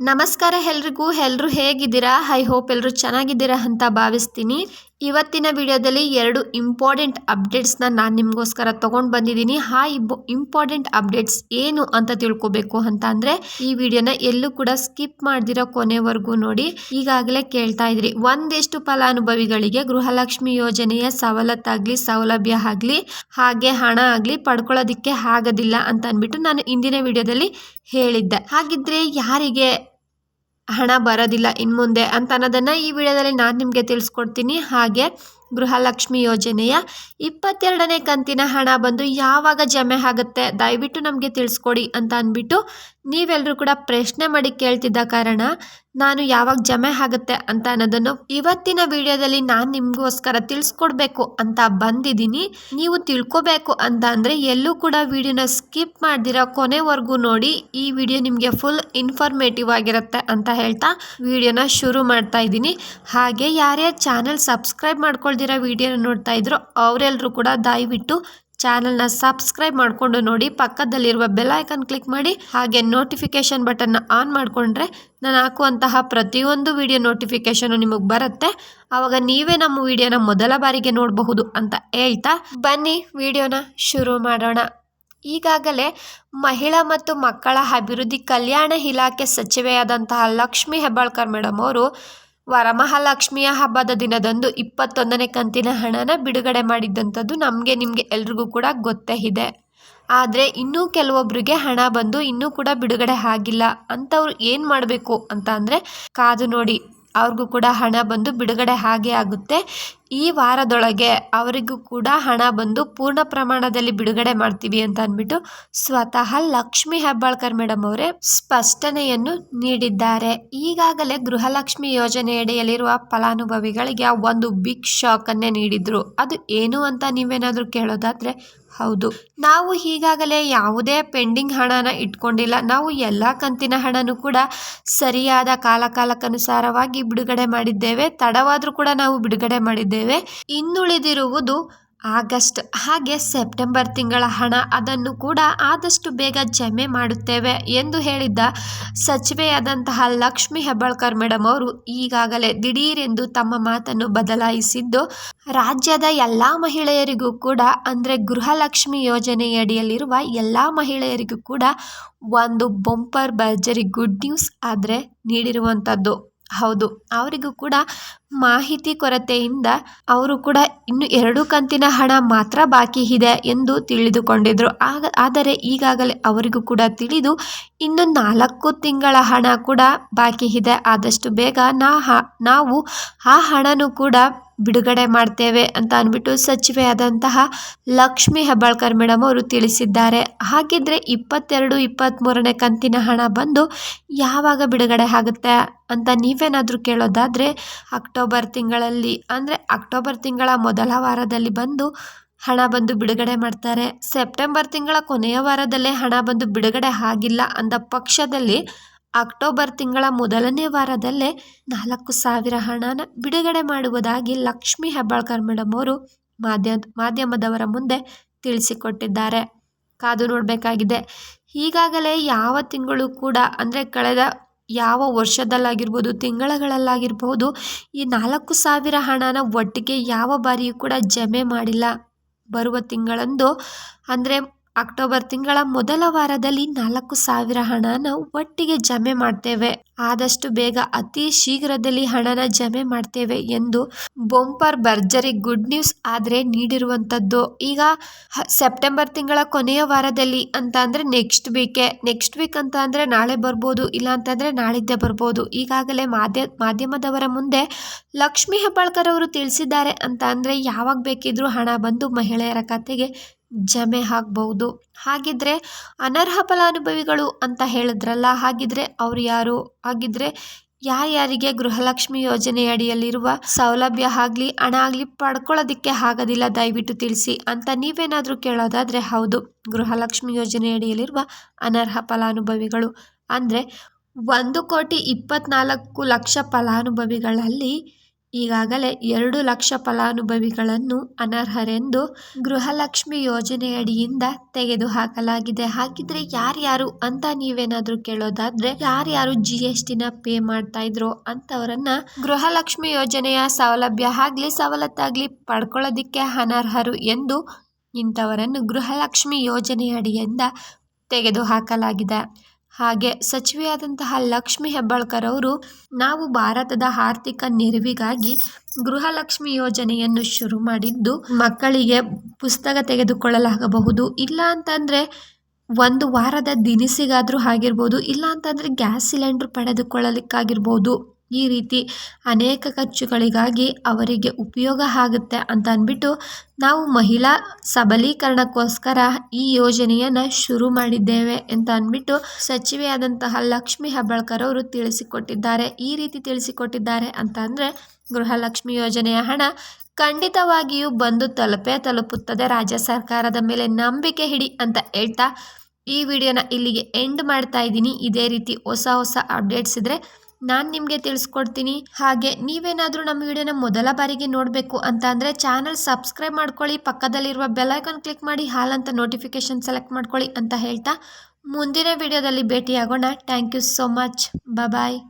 ನಮಸ್ಕಾರ ಎಲ್ರಿಗೂ ಎಲ್ಲರೂ ಹೇಗಿದ್ದೀರಾ? ಐ ಹೋಪ್ ಎಲ್ಲರೂ ಚೆನ್ನಾಗಿದ್ದೀರಾ ಅಂತ ಭಾವಿಸ್ತೀನಿ. ಇವತ್ತಿನ ವಿಡಿಯೋದಲ್ಲಿ ಎರಡು ಇಂಪಾರ್ಟೆಂಟ್ ಅಪ್ಡೇಟ್ಸ್ನ ನಾನು ನಿಮಗೋಸ್ಕರ ತೊಗೊಂಡು ಬಂದಿದ್ದೀನಿ. ಆ ಇಬ್ಬ, ಇಂಪಾರ್ಟೆಂಟ್ ಅಪ್ಡೇಟ್ಸ್ ಏನು ಅಂತ ತಿಳ್ಕೊಬೇಕು ಅಂತ ಅಂದರೆ, ಈ ವಿಡಿಯೋನ ಎಲ್ಲೂ ಕೂಡ ಸ್ಕಿಪ್ ಮಾಡ್ದಿರೋ ಕೊನೆವರೆಗೂ ನೋಡಿ. ಈಗಾಗಲೇ ಕೇಳ್ತಾ ಇದ್ರಿ, ಒಂದೆಷ್ಟು ಫಲಾನುಭವಿಗಳಿಗೆ ಗೃಹಲಕ್ಷ್ಮಿ ಯೋಜನೆಯ ಸವಲತ್ತಾಗಲಿ ಸೌಲಭ್ಯ ಆಗಲಿ, ಹಾಗೆ ಹಣ ಆಗಲಿ ಪಡ್ಕೊಳ್ಳೋದಕ್ಕೆ ಆಗೋದಿಲ್ಲ ಅಂತ ಅಂದ್ಬಿಟ್ಟು ನಾನು ಇಂದಿನ ವಿಡಿಯೋದಲ್ಲಿ ಹೇಳಿದ್ದೆ. ಹಾಗಿದ್ರೆ ಯಾರಿಗೆ ಹಣ ಬರೋದಿಲ್ಲ ಇನ್ನು ಮುಂದೆ ಅಂತ ಅನ್ನೋದನ್ನು ಈ ವಿಡಿಯೋದಲ್ಲಿ ನಾನು ನಿಮಗೆ ತಿಳಿಸ್ಕೊಡ್ತೀನಿ. ಹಾಗೆ ಗೃಹಲಕ್ಷ್ಮಿ ಯೋಜನೆಯ ಇಪ್ಪತ್ತೆರಡನೇ ಕಂತಿನ ಹಣ ಬಂದು ಯಾವಾಗ ಜಮೆ ಆಗುತ್ತೆ ದಯವಿಟ್ಟು ನಮಗೆ ತಿಳಿಸ್ಕೊಡಿ ಅಂತ ಅಂದ್ಬಿಟ್ಟು ನೀವೆಲ್ಲರೂ ಕೂಡ ಪ್ರಶ್ನೆ ಮಾಡಿ ಕೇಳ್ತಿದ್ದ ಕಾರಣ ನಾನು ಯಾವಾಗ ಜಮೆ ಆಗುತ್ತೆ ಅಂತ ಅನ್ನೋದನ್ನು ಇವತ್ತಿನ ವಿಡಿಯೋದಲ್ಲಿ ನಾನು ನಿಮಗೋಸ್ಕರ ತಿಳಿಸ್ಕೊಡ್ಬೇಕು ಅಂತ ಬಂದಿದ್ದೀನಿ. ನೀವು ತಿಳ್ಕೊಬೇಕು ಅಂತ ಅಂದರೆ ಎಲ್ಲೂ ಕೂಡ ವಿಡಿಯೋನ ಸ್ಕಿಪ್ ಮಾಡ್ದಿರೋ ಕೊನೆವರೆಗೂ ನೋಡಿ, ಈ ವಿಡಿಯೋ ನಿಮಗೆ ಫುಲ್ ಇನ್ಫಾರ್ಮೇಟಿವ್ ಆಗಿರುತ್ತೆ ಅಂತ ಹೇಳ್ತಾ ವಿಡಿಯೋನ ಶುರು ಮಾಡ್ತಾ ಇದ್ದೀನಿ. ಹಾಗೆ ಯಾರ್ಯಾರು ಚಾನಲ್ ಸಬ್ಸ್ಕ್ರೈಬ್ ಮಾಡ್ಕೊಳ್ದಿರೋ ವಿಡಿಯೋನ ನೋಡ್ತಾ ಇದ್ರು ಅವರೆಲ್ಲರೂ ಕೂಡ ದಯವಿಟ್ಟು ಚಾನಲ್ನ ಸಬ್ಸ್ಕ್ರೈಬ್ ಮಾಡಿಕೊಂಡು ನೋಡಿ, ಪಕ್ಕದಲ್ಲಿರುವ ಬೆಲ್ ಐಕನ್ ಕ್ಲಿಕ್ ಮಾಡಿ, ಹಾಗೆ ನೋಟಿಫಿಕೇಶನ್ ಬಟನ್ನ ಆನ್ ಮಾಡಿಕೊಂಡ್ರೆ ನಾನು ಹಾಕುವಂತಹ ಪ್ರತಿಯೊಂದು ವಿಡಿಯೋ ನೋಟಿಫಿಕೇಷನು ನಿಮಗೆ ಬರುತ್ತೆ. ಆವಾಗ ನೀವೇ ನಮ್ಮ ವಿಡಿಯೋನ ಮೊದಲ ಬಾರಿಗೆ ನೋಡಬಹುದು ಅಂತ ಹೇಳ್ತಾ ಬನ್ನಿ, ವಿಡಿಯೋನ ಶುರು ಮಾಡೋಣ. ಈಗಾಗಲೇ ಮಹಿಳಾ ಮತ್ತು ಮಕ್ಕಳ ಅಭಿವೃದ್ಧಿ ಕಲ್ಯಾಣ ಇಲಾಖೆ ಸಚಿವೆಯಾದಂತಹ ಲಕ್ಷ್ಮಿ ಹೆಬ್ಬಾಳ್ಕರ್ ಮೇಡಮ್ ಅವರು ವರಮಹಾಲಕ್ಷ್ಮಿಯ ಹಬ್ಬದ ದಿನದಂದು ಇಪ್ಪತ್ತೊಂದನೇ ಕಂತಿನ ಹಣನ ಬಿಡುಗಡೆ ಮಾಡಿದ್ದಂಥದ್ದು ನಮಗೆ, ನಿಮಗೆ ಎಲ್ರಿಗೂ ಕೂಡ ಗೊತ್ತೇ ಇದೆ. ಆದರೆ ಇನ್ನೂ ಕೆಲವೊಬ್ಬರಿಗೆ ಹಣ ಬಂದು ಇನ್ನೂ ಕೂಡ ಬಿಡುಗಡೆ ಆಗಿಲ್ಲ. ಅಂಥವ್ರು ಏನು ಮಾಡಬೇಕು ಅಂತ ಅಂದರೆ, ಕಾದು ನೋಡಿ, ಅವ್ರಿಗೂ ಕೂಡ ಹಣ ಬಂದು ಬಿಡುಗಡೆ ಹಾಗೆ ಆಗುತ್ತೆ. ಈ ವಾರದೊಳಗೆ ಅವರಿಗೂ ಕೂಡ ಹಣ ಬಂದು ಪೂರ್ಣ ಪ್ರಮಾಣದಲ್ಲಿ ಬಿಡುಗಡೆ ಮಾಡ್ತೀವಿ ಅಂತ ಅಂದ್ಬಿಟ್ಟು ಸ್ವತಃ ಲಕ್ಷ್ಮಿ ಹೆಬ್ಬಾಳ್ಕರ್ ಮೇಡಮ್ ಅವರೇ ಸ್ಪಷ್ಟನೆಯನ್ನು ನೀಡಿದ್ದಾರೆ. ಈಗಾಗಲೇ ಗೃಹಲಕ್ಷ್ಮಿ ಯೋಜನೆಯಡಿಯಲ್ಲಿರುವ ಫಲಾನುಭವಿಗಳಿಗೆ ಒಂದು ಬಿಗ್ ಶಾಕ್ ಅನ್ನೇ ನೀಡಿದ್ರು. ಅದು ಏನು ಅಂತ ನೀವೇನಾದರೂ ಕೇಳೋದಾದ್ರೆ ಹೌದು. ನಾವು ಈಗಾಗಲೇ ಯಾವುದೇ ಪೆಂಡಿಂಗ್ ಹಣನ ಇಟ್ಕೊಂಡಿಲ್ಲ. ನಾವು ಎಲ್ಲ ಕಂತಿನ ಹಣನೂ ಕೂಡ ಸರಿಯಾದ ಕಾಲಕಾಲಕ್ಕನುಸಾರವಾಗಿ ಬಿಡುಗಡೆ ಮಾಡಿದ್ದೇವೆ. ತಡವಾದರೂ ಕೂಡ ನಾವು ಬಿಡುಗಡೆ ಮಾಡಿದ್ದೇವೆ. ಇನ್ನುಳಿದಿರುವುದು ಆಗಸ್ಟ್, ಹಾಗೆ ಸೆಪ್ಟೆಂಬರ್ ತಿಂಗಳ ಹಣ. ಅದನ್ನು ಕೂಡ ಆದಷ್ಟು ಬೇಗ ಜಮೆ ಮಾಡುತ್ತೇವೆ ಎಂದು ಹೇಳಿದ್ದ ಸಚಿವೆಯಾದಂತಹ ಲಕ್ಷ್ಮಿ ಹೆಬ್ಬಾಳ್ಕರ್ ಮೇಡಮ್ ಅವರು ಈಗಾಗಲೇ ದಿಢೀರೆಂದು ತಮ್ಮ ಮಾತನ್ನು ಬದಲಾಯಿಸಿದ್ದು, ರಾಜ್ಯದ ಎಲ್ಲ ಮಹಿಳೆಯರಿಗೂ ಕೂಡ, ಅಂದರೆ ಗೃಹಲಕ್ಷ್ಮಿ ಯೋಜನೆಯಡಿಯಲ್ಲಿರುವ ಎಲ್ಲ ಮಹಿಳೆಯರಿಗೂ ಕೂಡ ಒಂದು ಬೊಂಪರ್ ಭರ್ಜರಿ ಗುಡ್ ನ್ಯೂಸ್ ಆದರೆ ನೀಡಿರುವಂಥದ್ದು ಹೌದು, ಅವರಿಗೂ ಕೂಡ ಮಾಹಿತಿ ಕೊರತೆಯಿಂದ ಅವರು ಕೂಡ ಇನ್ನು ಎರಡು ಕಂತಿನ ಹಣ ಮಾತ್ರ ಬಾಕಿ ಇದೆ ಎಂದು ತಿಳಿದುಕೊಂಡಿದ್ರು. ಆಗ, ಆದರೆ ಈಗಾಗಲೇ ಅವರಿಗೂ ಕೂಡ ತಿಳಿದು ಇನ್ನು ನಾಲ್ಕು ತಿಂಗಳ ಹಣ ಕೂಡ ಬಾಕಿ ಇದೆ. ಆದಷ್ಟು ಬೇಗ ನಾ ನಾವು ಆ ಹಣನೂ ಕೂಡ ಬಿಡುಗಡೆ ಮಾಡ್ತೇವೆ ಅಂತ ಅಂದ್ಬಿಟ್ಟು ಸಚಿವೆಯಾದಂತಹ ಲಕ್ಷ್ಮಿ ಹೆಬ್ಬಾಳ್ಕರ್ ಮೇಡಮ್ ಅವರು ತಿಳಿಸಿದ್ದಾರೆ. ಹಾಗಿದ್ರೆ ಇಪ್ಪತ್ತೆರಡು ಇಪ್ಪತ್ತ್ಮೂರನೇ ಕಂತಿನ ಹಣ ಬಂದು ಯಾವಾಗ ಬಿಡುಗಡೆ ಆಗುತ್ತೆ ಅಂತ ನೀವೇನಾದರೂ ಕೇಳೋದಾದರೆ ಅಕ್ಟೋಬರ್ ತಿಂಗಳಲ್ಲಿ, ಅಂದರೆ ಅಕ್ಟೋಬರ್ ತಿಂಗಳ ಮೊದಲ ವಾರದಲ್ಲಿ ಬಂದು ಹಣ ಬಂದು ಬಿಡುಗಡೆ ಮಾಡ್ತಾರೆ. ಸೆಪ್ಟೆಂಬರ್ ತಿಂಗಳ ಕೊನೆಯ ವಾರದಲ್ಲೇ ಹಣ ಬಂದು ಬಿಡುಗಡೆ ಆಗಿಲ್ಲ ಅಂದ ಪಕ್ಷದಲ್ಲಿ ಅಕ್ಟೋಬರ್ ತಿಂಗಳ ಮೊದಲನೇ ವಾರದಲ್ಲೇ ನಾಲ್ಕು ಸಾವಿರ ಹಣನ ಬಿಡುಗಡೆ ಮಾಡುವುದಾಗಿ ಲಕ್ಷ್ಮಿ ಹೆಬ್ಬಾಳ್ಕರ್ ಮೇಡಮ್ ಅವರು ಮಾಧ್ಯಮ ಮಾಧ್ಯಮದವರ ಮುಂದೆ ತಿಳಿಸಿಕೊಟ್ಟಿದ್ದಾರೆ. ಕಾದು ನೋಡಬೇಕಾಗಿದೆ. ಈಗಾಗಲೇ ಯಾವ ತಿಂಗಳು ಕೂಡ, ಅಂದರೆ ಕಳೆದ ಯಾವ ವರ್ಷದಲ್ಲಾಗಿರ್ಬೋದು, ತಿಂಗಳಗಳಲ್ಲಾಗಿರ್ಬೋದು, ಈ ನಾಲ್ಕು ಸಾವಿರ ಹಣನ ಒಟ್ಟಿಗೆ ಯಾವ ಬಾರಿಯೂ ಕೂಡ ಜಮೆ ಮಾಡಿಲ್ಲ. ಬರುವ ತಿಂಗಳಂದು, ಅಂದರೆ ಅಕ್ಟೋಬರ್ ತಿಂಗಳ ಮೊದಲ ವಾರದಲ್ಲಿ ನಾಲ್ಕು ಸಾವಿರ ಹಣನ ಒಟ್ಟಿಗೆ ಜಮೆ ಮಾಡ್ತೇವೆ. ಆದಷ್ಟು ಬೇಗ ಅತಿ ಶೀಘ್ರದಲ್ಲಿ ಹಣನ ಜಮೆ ಮಾಡ್ತೇವೆ ಎಂದು ಬೊಂಪರ್ ಭರ್ಜರಿ ಗುಡ್ ನ್ಯೂಸ್ ಆದರೆ ನೀಡಿರುವಂಥದ್ದು ಈಗ ಸೆಪ್ಟೆಂಬರ್ ತಿಂಗಳ ಕೊನೆಯ ವಾರದಲ್ಲಿ ಅಂತ ಅಂದರೆ ನೆಕ್ಸ್ಟ್ ವೀಕೆ ನೆಕ್ಸ್ಟ್ ವೀಕ್ ಅಂತ ಅಂದರೆ ನಾಳೆ ಬರ್ಬೋದು, ಇಲ್ಲ ಅಂತಂದರೆ ನಾಳಿದ್ದೆ ಬರ್ಬೋದು. ಈಗಾಗಲೇ ಮಾಧ್ಯ, ಮಾಧ್ಯಮದವರ ಮುಂದೆ ಲಕ್ಷ್ಮಿ ಹೆಬ್ಬಾಳ್ಕರ್ ಅವರು ತಿಳಿಸಿದ್ದಾರೆ ಅಂತ ಅಂದರೆ ಯಾವಾಗ ಬೇಕಿದ್ರೂ ಹಣ ಬಂದು ಮಹಿಳೆಯರ ಖಾತೆಗೆ ಜಮೆ ಹಾಕ್ಬಹುದು ಹಾಗಿದ್ರೆ ಅನರ್ಹ ಫಲಾನುಭವಿಗಳು ಅಂತ ಹೇಳಿದ್ರಲ್ಲ, ಹಾಗಿದ್ರೆ ಅವ್ರು ಯಾರು? ಹಾಗಿದ್ರೆ ಯಾರ್ಯಾರಿಗೆ ಗೃಹಲಕ್ಷ್ಮಿ ಯೋಜನೆ ಅಡಿಯಲ್ಲಿರುವ ಸೌಲಭ್ಯ ಆಗಲಿ, ಹಣ ಆಗಲಿ ಪಡ್ಕೊಳ್ಳೋದಿಕ್ಕೆ ಆಗೋದಿಲ್ಲ, ದಯವಿಟ್ಟು ತಿಳಿಸಿ ಅಂತ ನೀವೇನಾದರೂ ಕೇಳೋದಾದರೆ ಹೌದು. ಗೃಹಲಕ್ಷ್ಮಿ ಯೋಜನೆ ಅಡಿಯಲ್ಲಿರುವ ಅನರ್ಹ ಫಲಾನುಭವಿಗಳು ಅಂದರೆ ಒಂದು ಕೋಟಿ ಇಪ್ಪತ್ನಾಲ್ಕು ಲಕ್ಷ ಫಲಾನುಭವಿಗಳಲ್ಲಿ ಈಗಾಗಲೇ ಎರಡು ಲಕ್ಷ ಫಲಾನುಭವಿಗಳನ್ನು ಅನರ್ಹರೆಂದು ಗೃಹಲಕ್ಷ್ಮಿ ಯೋಜನೆಯಡಿಯಿಂದ ತೆಗೆದುಹಾಕಲಾಗಿದೆ. ಹಾಗಿದ್ರೆ ಯಾರ್ಯಾರು ಅಂತ ನೀವೇನಾದ್ರೂ ಕೇಳೋದಾದ್ರೆ, ಯಾರ್ಯಾರು ಜಿ ಎಸ್ ಟಿನ ಪೇ ಮಾಡ್ತಾ ಇದ್ರೋ ಅಂತವರನ್ನ ಗೃಹಲಕ್ಷ್ಮಿ ಯೋಜನೆಯ ಸೌಲಭ್ಯ ಆಗ್ಲಿ, ಸವಲತ್ತಾಗ್ಲಿ ಪಡ್ಕೊಳ್ಳೋದಿಕ್ಕೆ ಅನರ್ಹರು ಎಂದು ಇಂಥವರನ್ನು ಗೃಹಲಕ್ಷ್ಮಿ ಯೋಜನೆಯಡಿಯಿಂದ ತೆಗೆದುಹಾಕಲಾಗಿದೆ. ಹಾಗೆ ಸಚಿವೆಯಾದಂತಹ ಲಕ್ಷ್ಮಿ ಹೆಬ್ಬಾಳ್ಕರ್ ಅವರು ನಾವು ಭಾರತದ ಆರ್ಥಿಕ ನೆರವಿಗಾಗಿ ಗೃಹಲಕ್ಷ್ಮಿ ಯೋಜನೆಯನ್ನು ಶುರು ಮಾಡಿದ್ದು ಮಕ್ಕಳಿಗೆ ಪುಸ್ತಕ ತೆಗೆದುಕೊಳ್ಳಲಾಗಬಹುದು. ಇಲ್ಲ ಅಂತಂದರೆ ಒಂದು ವಾರದ ದಿನಸಿಗಾದರೂ ಆಗಿರ್ಬೋದು, ಇಲ್ಲ ಅಂತಂದರೆ ಗ್ಯಾಸ್ ಸಿಲಿಂಡ್ರ್ ಪಡೆದುಕೊಳ್ಳಲಿಕ್ಕಾಗಿರ್ಬೋದು. ಈ ರೀತಿ ಅನೇಕ ಖರ್ಚುಗಳಿಗಾಗಿ ಅವರಿಗೆ ಉಪಯೋಗ ಆಗುತ್ತೆ ಅಂತ ಅಂದ್ಬಿಟ್ಟು ನಾವು ಮಹಿಳಾ ಸಬಲೀಕರಣಕ್ಕೋಸ್ಕರ ಈ ಯೋಜನೆಯನ್ನು ಶುರು ಮಾಡಿದ್ದೇವೆ ಅಂತ ಅಂದ್ಬಿಟ್ಟು ಸಚಿವೆಯಾದಂತಹ ಲಕ್ಷ್ಮಿ ಹೆಬ್ಬಾಳ್ಕರ್ ಅವರು ತಿಳಿಸಿಕೊಟ್ಟಿದ್ದಾರೆ. ಈ ರೀತಿ ತಿಳಿಸಿಕೊಟ್ಟಿದ್ದಾರೆ ಅಂತ ಅಂದರೆ ಗೃಹಲಕ್ಷ್ಮಿ ಯೋಜನೆಯ ಹಣ ಖಂಡಿತವಾಗಿಯೂ ಬಂದು ತಲುಪೇ ತಲುಪುತ್ತದೆ. ರಾಜ್ಯ ಸರ್ಕಾರದ ಮೇಲೆ ನಂಬಿಕೆ ಹಿಡಿ ಅಂತ ಹೇಳ್ತಾ ಈ ವಿಡಿಯೋನ ಇಲ್ಲಿಗೆ ಎಂಡ್ ಮಾಡ್ತಾ ಇದ್ದೀನಿ. ಇದೇ ರೀತಿ ಹೊಸ ಹೊಸ ಅಪ್ಡೇಟ್ಸ್ ಇದ್ದರೆ ನಾನು ನಿಮಗೆ ತಿಳಿಸ್ಕೊಡ್ತೀನಿ. ಹಾಗೆ ನೀವೇನಾದರೂ ನಮ್ಮ ವಿಡಿಯೋನ ಮೊದಲ ಬಾರಿಗೆ ನೋಡಬೇಕು ಅಂತ ಅಂದರೆ ಚಾನಲ್ ಸಬ್ಸ್ಕ್ರೈಬ್ ಮಾಡ್ಕೊಳ್ಳಿ, ಪಕ್ಕದಲ್ಲಿರುವ ಬೆಲ್ಲೈಕನ್ ಕ್ಲಿಕ್ ಮಾಡಿ ಹಾಲಂತ ನೋಟಿಫಿಕೇಶನ್ ಸೆಲೆಕ್ಟ್ ಮಾಡ್ಕೊಳ್ಳಿ ಅಂತ ಹೇಳ್ತಾ ಮುಂದಿನ ವಿಡಿಯೋದಲ್ಲಿ ಭೇಟಿಯಾಗೋಣ. Thank you so much bye